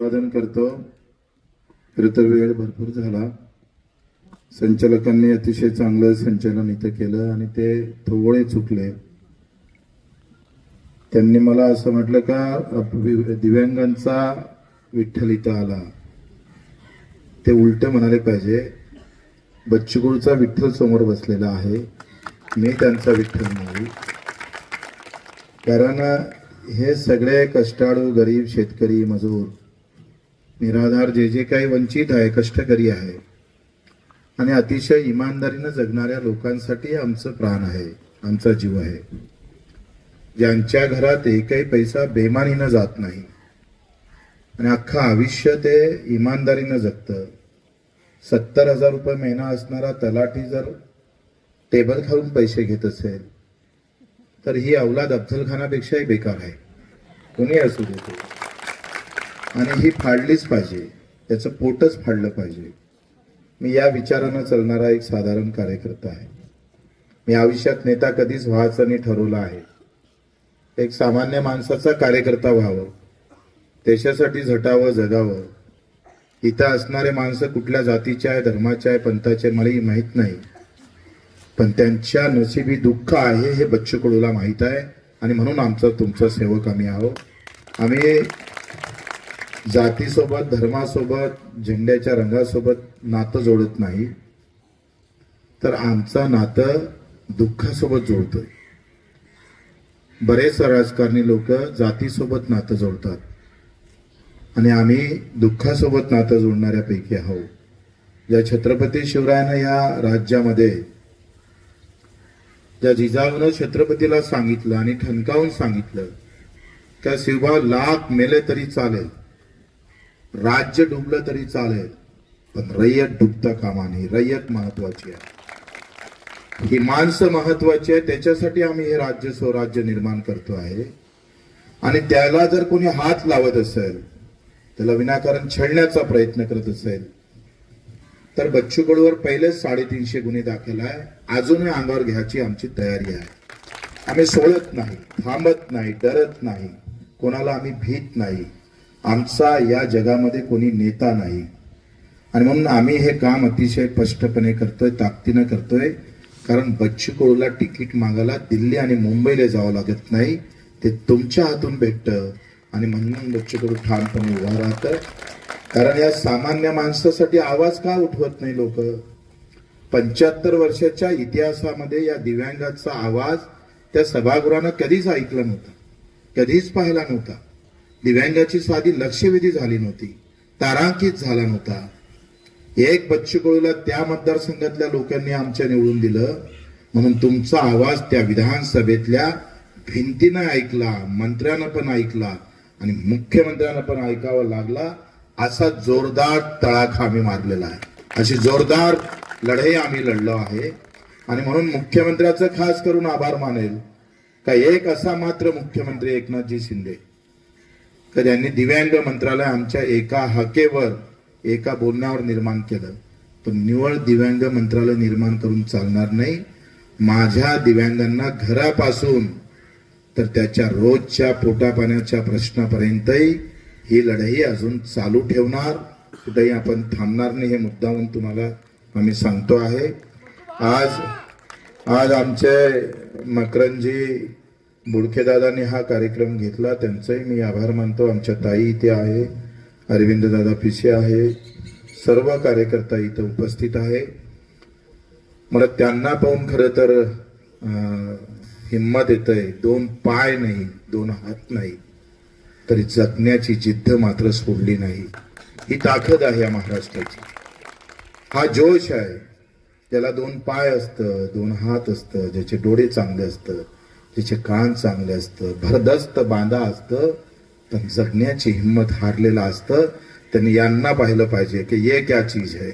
अभिवादन करतो. खरं तर वेळ भरपूर झाला. संचालकांनी अतिशय चांगलं संचालन इथं केलं आणि ते थोडे चुकले. त्यांनी मला असं म्हटलं का दिव्यांगांचा विठ्ठल इथं आला. ते उलट म्हणाले पाहिजे बच्चूगुळचा विठ्ठल समोर बसलेला आहे. मी त्यांचा विठ्ठल नाही. कारण हे सगळे कष्टाळू गरीब शेतकरी मजूर निराधार जे जे काही वंचित आहे कष्टकरी आहे आणि अतिशय इमानदारीनं जगणाऱ्या लोकांसाठी आमचं प्राण आहे आमचा जीव आहे. ज्यांच्या घरात एकही पैसा बेमानीनं जात नाही आणि अख्खं आयुष्य ते इमानदारीनं जगतं. सत्तर हजार रुपये महिना असणारा तलाठी जर टेबल खाऊन पैसे घेत असेल तर ही अवलाद अफजलखानापेक्षाही बेकार आहे. कोणी असू दे ते. आणि ही फाडलीच पाहिजे. त्याचं पोटच फाडलं पाहिजे. मी या विचारानं चालणारा एक साधारण कार्यकर्ता आहे. मी आयुष्यात नेता कधीच व्हायचं नाही ठरवलं आहे. एक सामान्य माणसाचा कार्यकर्ता व्हावं. देशासाठी झटावं जगावं. इथं असणारे माणसं कुठल्या जातीचे आहे धर्माचे आहे पंथाचे मलाही माहीत नाही. पण त्यांच्या नशिबी दुःख आहे हे बच्चू कडूला माहीत आहे. आणि म्हणून आमचा तुमचा सेवक आम्ही आहोत. आम्ही जातीसोबत धर्मासोबत झेंड्याच्या रंगासोबत नातं जोडत नाही. तर आमचं नातं दुःखासोबत जोडतोय. बरेच राजकारणी लोक जातीसोबत नातं जोडतात. आणि आम्ही दुःखासोबत नातं जोडणाऱ्यापैकी आहोत. ज्या छत्रपती शिवरायानं या राज्यामध्ये ज्या जिजाऊनं छत्रपतीला सांगितलं आणि ठणकावून सांगितलं का शिवभाव लाख मेले तरी चालेल. राज्य डुबलं तरी चालेल पण रयत डुबता कामा नाही रयत महत्वाची आहे. ही माणसं महत्वाची आहे त्याच्यासाठी आम्ही हे राज्य स्वराज्य निर्माण करतो आहे. आणि त्याला जर कोणी हात लावत असेल त्याला विनाकारण छळण्याचा प्रयत्न करत असेल तर बच्चू कडूवर पहिलेच साडेतीनशे गुन्हे दाखल आहे. अजूनही अंगावर घ्यायची आमची तयारी आहे. आम्ही सोडत नाही थांबत नाही डरत नाही कोणाला आम्ही भीत नाही. आमचा या जगामध्ये कोणी नेता नाही. आणि म्हणून आम्ही हे काम अतिशय स्पष्टपणे करतोय ताकदीनं करतोय. कारण बच्चू कडूला तिकीट मागायला दिल्ली आणि मुंबईला जावं लागत नाही. ते तुमच्या हातून भेटतं. आणि म्हणून बच्चू कडू ठामपणे उभं राहतं. कारण या सामान्य माणसासाठी आवाज का उठवत नाही लोक? पंच्याहत्तर वर्षाच्या इतिहासामध्ये या दिव्यांगाचा आवाज त्या सभागृहानं कधीच ऐकला नव्हता. कधीच पाहिला नव्हता. दिव्यांगाची साधी लक्षवेधी झाली नव्हती. तारांकित झाला नव्हता. एक बच्चू कडूला त्या मतदारसंघातल्या लोकांनी आमच्या निवडून दिलं. म्हणून तुमचा आवाज त्या विधानसभेतल्या भिंतीनं ऐकला मंत्र्यानं पण ऐकला आणि मुख्यमंत्र्यांना पण ऐकावा लागला असा जोरदार तळाखा आम्ही मारलेला आहे. अशी जोरदार लढाई आम्ही लढलो आहे. आणि म्हणून मुख्यमंत्र्याचं खास करून आभार मानेल का एक असा मात्र मुख्यमंत्री एकनाथजी शिंदे. तर यांनी दिव्यांग मंत्रालय आमच्या एका हकेवर एका बोलण्यावर निर्माण केलं. पण निवळ दिव्यांग मंत्रालय निर्माण करून चालणार नाही. माझ्या दिव्यांगांना घरापासून तर त्याच्या रोजच्या पोटापाण्याच्या प्रश्नापर्यंतही ही लढाई अजून चालू ठेवणार. कुठेही आपण थांबणार नाही हे मुद्दाहून तुम्हाला आम्ही सांगतो आहे. आज आज आमचे मकरंजी बुडकेदादाने हा कार्यक्रम घेतला. त्यांचंही मी आभार मानतो. आमच्या ताई इथे आहे. अरविंददादा पिसे आहे. सर्व कार्यकर्ता इथं उपस्थित आहे. मला त्यांना पाहून खरं तर अं, येत येतंय. दोन पाय नाही दोन हात नाही. तरी जगण्याची जिद्द मात्र सोडली नाही. ही ताकद आहे या महाराष्ट्राची. हा जोश आहे. ज्याला दोन पाय असतं दोन हात असतं ज्याचे डोळे चांगले असतं त्याचे कान चांगले असतं भरदस्त बांधा असतं पण जगण्याची हिंमत हारलेलं असतं. त्यांनी यांना पाहिलं पाहिजे की ये क्या चीज आहे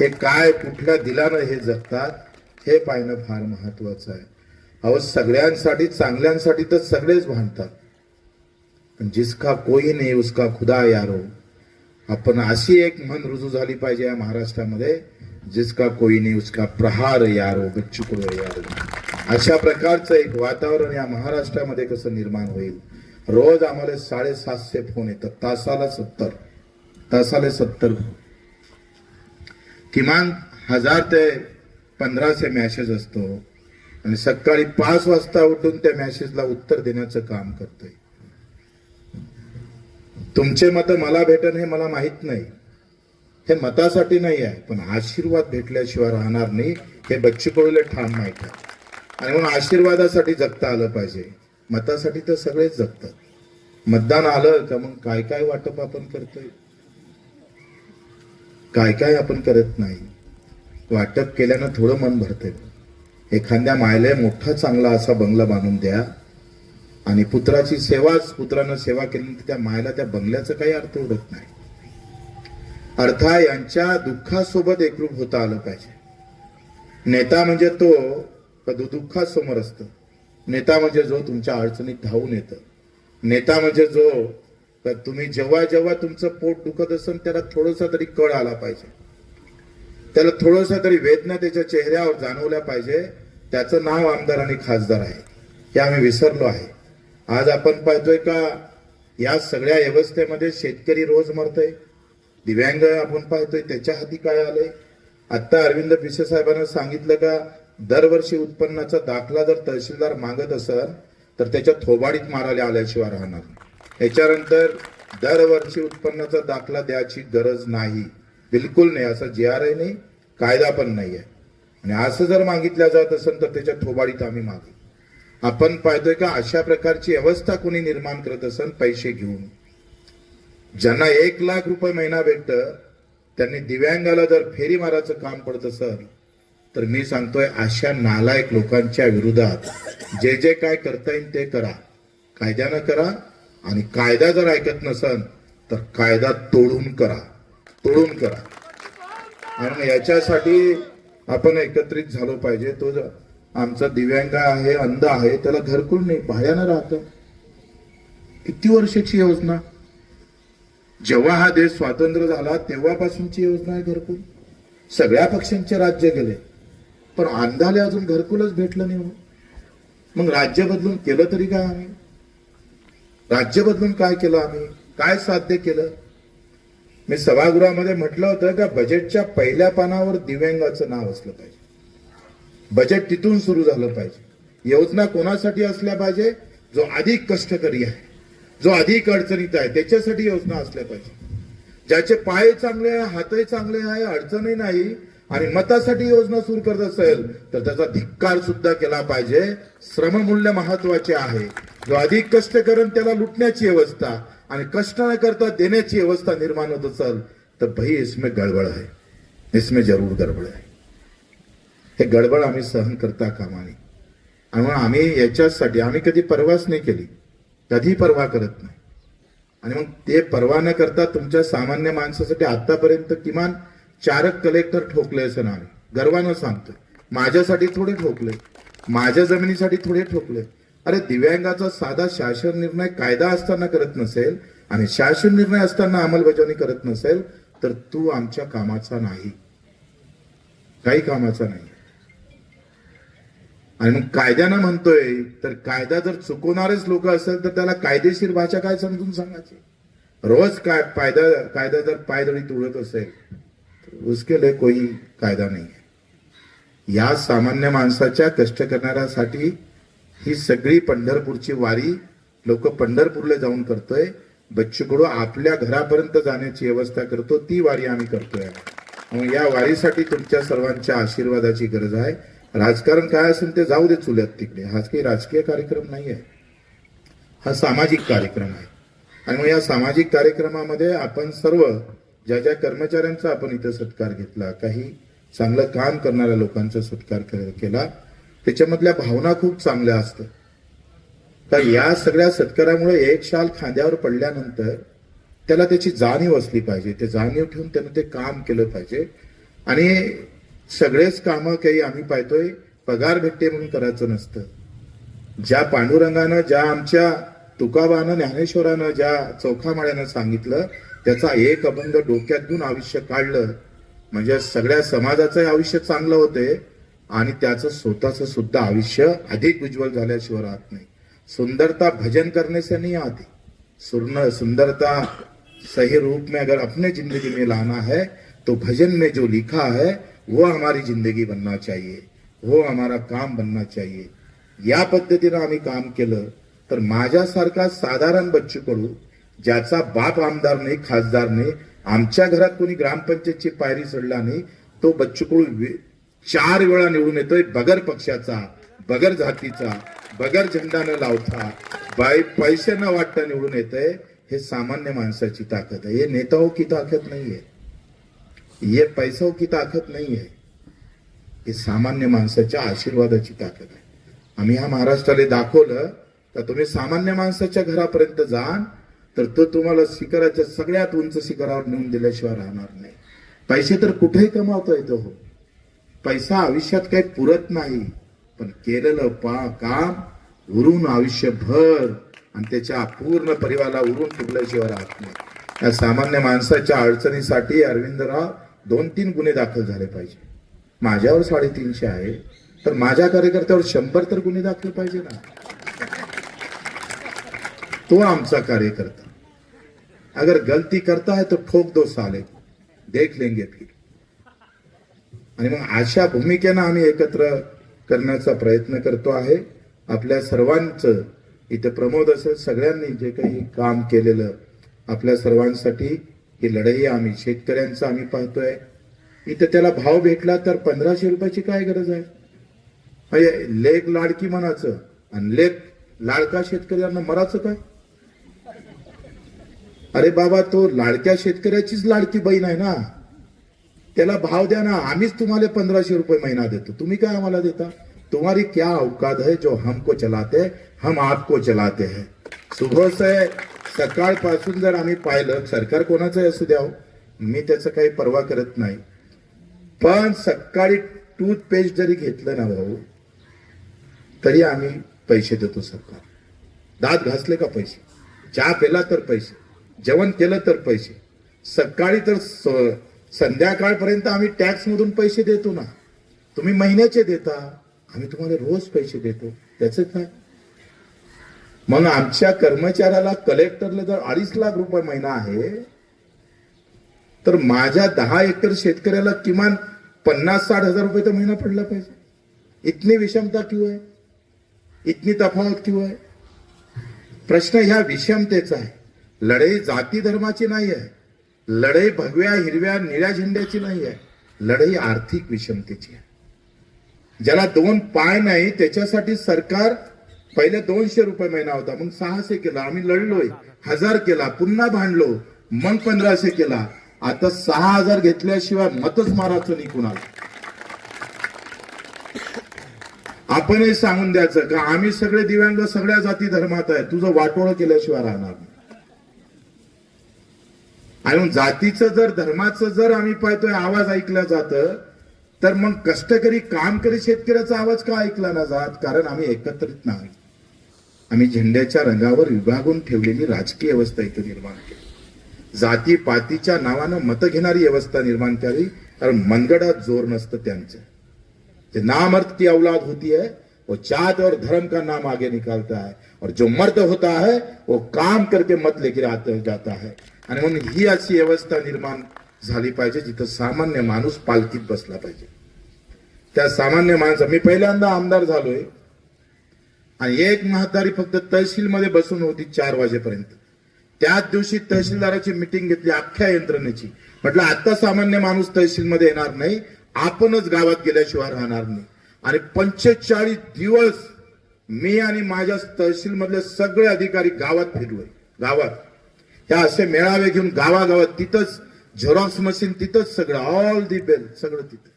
हे काय कुठल्या दिलानं हे जगतात? हे पाहणं फार महत्वाचं आहे. अहो सगळ्यांसाठी चांगल्यांसाठी तर सगळेच भांडतात. पण जिसका कोई नाही उसका खुदा यारो. आपण अशी एक मन रुजू झाली पाहिजे या महाराष्ट्रामध्ये जिसका कोई नाही उसका प्रहार यारो बच्चू यारो. अशा प्रकारचं एक वातावरण या महाराष्ट्रामध्ये कसं निर्माण होईल? रोज आम्हाला साडेसातशे फोन येतात. तासाला सत्तर. तासाले सत्तर किमान हजार ते पंधराशे मॅसेज असतो. आणि सकाळी पाच वाजता उठून त्या मॅसेजला उत्तर देण्याचं काम करतोय. तुमचे मत मला भेटन हे मला माहीत नाही. हे मतासाठी नाही आहे. पण आशीर्वाद भेटल्याशिवाय राहणार नाही. हे बच्चू कडूला ठाम माहीत आहे. आणि म्हणून आशीर्वादासाठी जगता आलं पाहिजे. मतासाठी तर सगळेच जगतात. मतदान आलं का मग काय काय वाटप आपण करतोय? काय काय आपण करत नाही? वाटप केल्यानं थोडं मन भरतंय. एखाद्या मायला मोठा चांगला असा बंगला बांधून द्या. आणि पुत्राची सेवाच पुत्रानं सेवा केल्यानंतर त्या मायला त्या बंगल्याचा काही अर्थ उरत नाही. अर्थात यांच्या दुःखासोबत एकरूप होता आलं पाहिजे. नेता म्हणजे तो कधी दु- दुःखासमोर असतं. नेता म्हणजे जो तुमच्या अडचणीत धावून येतं. नेता म्हणजे जो तर तुम्ही जेव्हा जेव्हा तुमचं पोट दुखत असेल त्याला थोडासा तरी कळ आला पाहिजे. त्याला थोडासा तरी वेदना त्याच्या चेहऱ्यावर जाणवल्या पाहिजे. त्याचं नाव आमदार आणि खासदार आहे. हे आम्ही विसरलो आहे. आज आपण पाहतोय का या सगळ्या व्यवस्थेमध्ये शेतकरी रोज मरतोय. दिव्यांग आपण पाहतोय त्याच्या हाती काय आलंय? आता अरविंद पिसे साहेबांना सांगितलं का दरवर्षी उत्पन्नाचा दाखला जर तहसीलदार मागत असेल तर त्याच्या थोबाडीत मारायला आल्याशिवाय राहणार याच्यानंतर दरवर्षी उत्पन्नाचा दाखला द्यायची गरज नाही. बिलकुल नाही. असं जे आर नाही कायदा पण नाही आहे. आणि असं जर मागितल्या जात असेल तर त्याच्या थोबाडीत आम्ही मागू. आपण पाहतोय का अशा प्रकारची व्यवस्था कोणी निर्माण करत असेल पैसे घेऊन. ज्यांना एक लाख रुपये महिना भेटतं त्यांनी दिव्यांगाला जर फेरी मारायचं काम पडत असेल तर मी सांगतोय अशा नालायक लोकांच्या विरोधात जे जे काय करता येईल ते करा. कायद्यानं करा आणि कायदा जर ऐकत नसन तर कायदा तोडून करा. तोडून करा. आणि याच्यासाठी आपण एकत्रित झालो पाहिजे. तो आमचा दिव्यांग आहे अंध आहे त्याला घरकुल नाही भाड्यानं राहतं. किती वर्षाची योजना? जेव्हा हा देश स्वातंत्र्य झाला तेव्हापासूनची योजना आहे घरकुल. सगळ्या पक्षांचे राज्य गेले. पण अंधाले अजून घरकुलच भेटलं नाही मग राज्य बदलून केलं तरी काय आम्ही? राज्य बदलून काय केलं आम्ही? काय साध्य केलं? मी सभागृहामध्ये म्हटलं होतं का बजेटच्या पहिल्या पानावर दिव्यांगाचं नाव असलं पाहिजे. बजेट तिथून सुरू झालं पाहिजे. योजना कोणासाठी असल्या पाहिजे? जो अधिक कष्टकरी आहे जो अधिक अडचणीत आहे त्याच्यासाठी योजना असल्या पाहिजे. ज्याचे पाय चांगले आहे हातही चांगले आहे अडचणही नाही आणि मतासाठी योजना सुरू करत असेल तर त्याचा धिक्कार सुद्धा केला पाहिजे. श्रममूल्य महत्त्वाचे आहे. जो अधिक कष्ट करून त्याला लुटण्याची व्यवस्था आणि कष्ट न करता देण्याची व्यवस्था निर्माण होत असेल तर भाई इसमें गडबड आहे. इसमें जरूर गडबड आहे. हे गडबड आम्ही सहन करता कामा नये. आणि आम्ही याच्यासाठी आम्ही कधी परवाच नाही केली. कधी परवा करत नाही. आणि मग ते परवा न करता तुमच्या सामान्य माणसासाठी आतापर्यंत किमान चारक कलेक्टर ठोकले असं आम्ही गर्वानं सांगतोय. माझ्यासाठी थोडे ठोकले. माझ्या जमिनीसाठी थोडे ठोकले. अरे दिव्यांगाचा साधा शासन निर्णय कायदा असताना करत नसेल आणि शासन निर्णय असताना अंमलबजावणी करत नसेल तर तू आमच्या कामाचा नाही. काही कामाचा नाही. आणि मग कायद्यानं म्हणतोय तर कायदा जर चुकवणारेच लोक असेल तर त्याला कायदेशीर भाषा काय समजून सांगायची? रोज काय कायदा कायदा जर पायदळी तुळत असेल उसके लिए कोई कायदा नाही आहे या सामान्य माणसाच्या कष्ट करणाऱ्यासाठी ही सगळी पंढरपूरची वारी लोक पंढरपूरला जाऊन करतोय. बच्चू कडू आपल्या घरापर्यंत जाण्याची व्यवस्था करतो. ती वारी आम्ही करतोय. मग या वारीसाठी तुमच्या सर्वांच्या आशीर्वादाची गरज आहे. राजकारण काय असेल ते जाऊ दे चुल्यात तिकडे. हा काही राजकीय कार्यक्रम नाही आहे हा सामाजिक कार्यक्रम आहे. आणि मग या सामाजिक कार्यक्रमामध्ये आपण सर्व ज्या ज्या कर्मचाऱ्यांचा आपण इथं सत्कार घेतला काही चांगलं काम करणाऱ्या लोकांचा सत्कार केला त्याच्यामधल्या भावना खूप चांगल्या असतात. तर या सगळ्या सत्कारामुळे एक शाल खांद्यावर पडल्यानंतर त्याला त्याची जाणीव असली पाहिजे. ते जाणीव ठेवून त्यानं ते काम केलं पाहिजे. आणि सगळेच कामं काही आम्ही पाहतोय पगार भेटते म्हणून करायचं नसतं. ज्या पांडुरंगानं ज्या आमच्या तुकाबानं ज्ञानेश्वरानं ज्या चौखामाळ्यानं सांगितलं त्याचा एक अभंग डोक्यातून आयुष्य काढलं म्हणजे सगळ्या समाजाचं आयुष्य चांगलं होते आणि त्याचं स्वतःचं सुद्धा आयुष्य अधिक उज्ज्वल झाल्याशिवाय राहत नाही. सुंदरता भजन करने से नहीं आती सुर्ण सुंदरता सही रूप में अगर अपने जिंदगी में लाना है तो भजन में जो लिखा है वो हमारी जिंदगी बनना चाहिए वो हमारा काम बनना चाहिए। या पद्धतीनं आम्ही काम केलं तर माझ्यासारखा साधारण बच्चू कडू ज्याचा बाप आमदार नाही खासदार नाही आमच्या घरात कोणी ग्रामपंचायतची पायरी चढला नाही तो बच्चू कडू चार वेळा निवडून येतोय बगर पक्षाचा बगर जातीचा बगर झेंडा न लावता बाई पैसे न वाटता निवडून येतंय हे सामान्य माणसाची ताकद आहे. हे नेताओं हो की ताकद नाही आहे ये पैसों हो की ताकद नाही आहे हे सामान्य माणसाच्या आशीर्वादाची ताकद आहे. आम्ही ह्या महाराष्ट्राला दाखवलं तर तुम्ही सामान्य माणसाच्या घरापर्यंत जा तर तो तुम्हाला शिखराच्या सगळ्यात उंच शिखरावर नेऊन दिल्याशिवाय राहणार नाही. पैसे तर कुठेही कमावता येतो हो. पैसा आयुष्यात काही पुरत नाही पण केलेलं पा काम उरून आयुष्यभर आणि त्याच्या पूर्ण परिवाराला उरून टिकल्याशिवाय राहत नाही. या सामान्य माणसाच्या अडचणीसाठी अरविंदराव दोन तीन गुन्हे दाखल झाले पाहिजे. माझ्यावर साडेतीनशे आहे तर माझ्या कार्यकर्त्यावर शंभर तर गुन्हे दाखल पाहिजे ना? तो आमचा कार्यकर्ता। अगर गलती करता है तो ठोक दो साले देख लेंगे फिर। आणि मग अशा भूमिकेनं आम्ही एकत्र करण्याचा प्रयत्न करतो आहे। आपल्या सर्वांचं इथे प्रमोद असेल सगळ्यांनी जे काही काम केलेलं आपल्या सर्वांसाठी ही लढाई आम्ही शेतकऱ्यांचं आम्ही पाहतोय। इथे त्याला भाव भेटला तर पंधराशे रुपयाची काय गरज आहे? म्हणजे लेख लाडकी म्हणाचं आणि लेख लाडका शेतकऱ्यांना मराचं काय? अरे बाबा तो लाडक्या शेतकऱ्याचीच लाडकी बहीण आहे ना. त्याला भाव द्या ना आम्हीच तुम्हाला पंधराशे रुपये महिना देतो. तुम्ही काय आम्हाला देता? तुम्हारी क्या औकात है जो हमको चलाते हम आपको चलाते हैं. सुबह से सकाळपासून जर आम्ही पाहिलं सरकार कोणाचं असू द्या हो, मी त्याचं काही पर्वा करत नाही. पण सकाळी टूथपेस्ट जरी घेतलं ना भाऊ तरी आम्ही पैसे देतो सरकार. दात घासले का पैसे? चहा पेला तर पैसे. जेवण केलं तर पैसे. सकाळी तर स- संध्याकाळपर्यंत आम्ही टॅक्स मधून पैसे देतो ना. तुम्ही महिन्याचे देता आम्ही तुम्हाला रोज पैसे देतो. त्याचं काय मग आमच्या कर्मचाऱ्याला कलेक्टरला जर अडीच लाख रुपये महिना आहे तर माझ्या दहा एकर शेतकऱ्याला किमान पन्नास साठ हजार रुपये तर महिना पडला पाहिजे. इतनी विषमता क्यू आहे इतनी तफावत क्यू आहे प्रश्न ह्या विषमतेचा आहे. लढाई जाती धर्माची नाही आहे लढाई भगव्या हिरव्या निळ्या झेंड्याची नाही आहे लढाई आर्थिक विषमतेची आहे. ज्याला दोन पाय नाही त्याच्यासाठी सरकार पहिले दोनशे रुपये महिना होता. मग सहाशे केला. आम्ही लढलोय. हजार केला. पुन्हा भांडलो. मग पंधराशे केला. आता सहा हजार घेतल्याशिवाय मतच मारायचं नाही कुणाला. आपण हे सांगून द्यायचं का आम्ही सगळे दिव्यांग सगळ्या जाती धर्मात आहे. तुझं वाटोळं केल्याशिवाय राहणार नाही. आणि जातीचं जर धर्माचं जर आम्ही पाहतोय आवाज ऐकला जात तर मग कष्टकरी काम करी शेतकऱ्याचा आवाज का ऐकला ना जात? कारण आम्ही एकत्रित नाही. आम्ही झेंड्याच्या रंगावर विभागून ठेवलेली राजकीय व्यवस्था इथं निर्माण केली. जाती पातीच्या नावानं मतं घेणारी व्यवस्था निर्माण केली कारण मनगडात जोर नसतं त्यांचं. ते नामर्द की औलाद होती है वो जात और धर्म का नाम आगे निकालता है और जो मर्द होता है वो काम करके मत लेकर आता जाता है. आणि म्हणून ही अशी व्यवस्था निर्माण झाली पाहिजे जिथं सामान्य माणूस पालखीत बसला पाहिजे. त्या सामान्य माणसं मी पहिल्यांदा आमदार झालोय. आणि एक म्हातारी फक्त तहसीलमध्ये बसून होती चार वाजेपर्यंत. त्याच दिवशी तहसीलदाराची मिटिंग घेतली अख्ख्या यंत्रणेची. म्हटलं आता सामान्य माणूस तहसीलमध्ये येणार नाही आपणच गावात गेल्याशिवाय राहणार नाही. आणि पंचेचाळीस दिवस मी आणि माझ्या तहसील मधले सगळे अधिकारी गावात फिरलोय. गावात. त्या असे मेळावे घेऊन गावागावात तिथंच झेरॉक्स मशीन तिथंच सगळं ऑल दी बेल सगळं तिथं.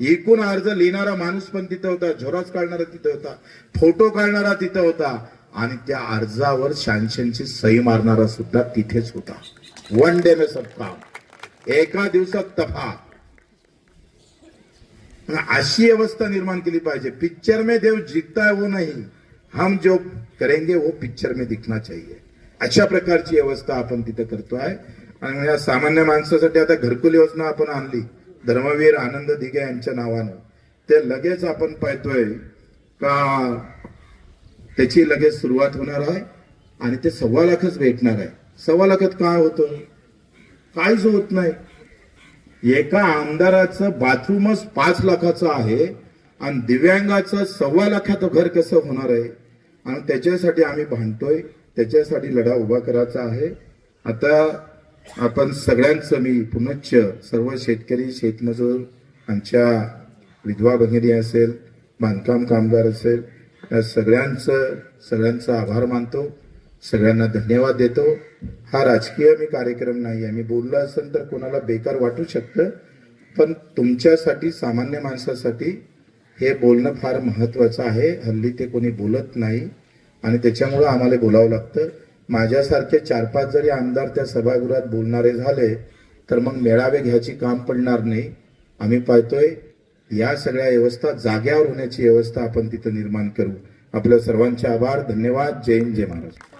एकूण अर्ज लिहिणारा माणूस पण तिथं होता झेरॉक्स काढणारा तिथं होता फोटो काढणारा तिथं होता आणि त्या अर्जावर शांशनची सही मारणारा सुद्धा तिथेच होता. वन डे मे सब काम. एका दिवसात तफा. अशी अवस्था निर्माण केली पाहिजे. पिक्चर में देव जीतता है वो नहीं. हम जो करेंगे वो पिक्चर में दिखना चाहिए. अशा प्रकारची व्यवस्था आपण तिथं करतो आहे आणि या सामान्य माणसासाठी आता घरकुल योजना आपण आणली. धर्मवीर आनंद दिघे यांच्या नावानं. ते लगेच आपण पाहतोय का त्याची लगेच सुरुवात होणार आहे आणि ते सव्वा लाखच भेटणार आहे. सव्वा लाखात काय होतं? काहीच होत नाही. एका आमदाराचं बाथरूमच पाच लाखाचं आहे आणि दिव्यांगाचं सव्वा लाखाचं घर कसं होणार आहे? आणि त्याच्यासाठी आम्ही भांडतोय. त्याच्यासाठी लढा उभा करायचा आहे. आता आपण सगळ्यांचं मी पुनश्च सर्व शेतकरी शेतमजूर आमच्या विधवा भगिनी असेल बांधकाम कामगार असेल या सगळ्यांचं सगळ्यांचा आभार मानतो. सगळ्यांना धन्यवाद देतो. हा राजकीय मी कार्यक्रम नाही आहे. मी बोललो असेल तर कोणाला बेकार वाटू शकतं पण तुमच्यासाठी सामान्य माणसासाठी हे बोलणं फार महत्वाचं आहे. हल्ली ते कोणी बोलत नाही. आणि त्याच्यामुळं आम्हाला बोलावं लागतं. माझ्यासारखे चार पाच जरी आमदार त्या सभागृहात बोलणारे झाले तर मग मेळावे घ्यायची काम पडणार नाही. आम्ही पाहतोय या सगळ्या व्यवस्था जाग्यावर होण्याची व्यवस्था आपण तिथं निर्माण करू. आपल्या सर्वांचे आभार धन्यवाद. जय हिंद जय महाराज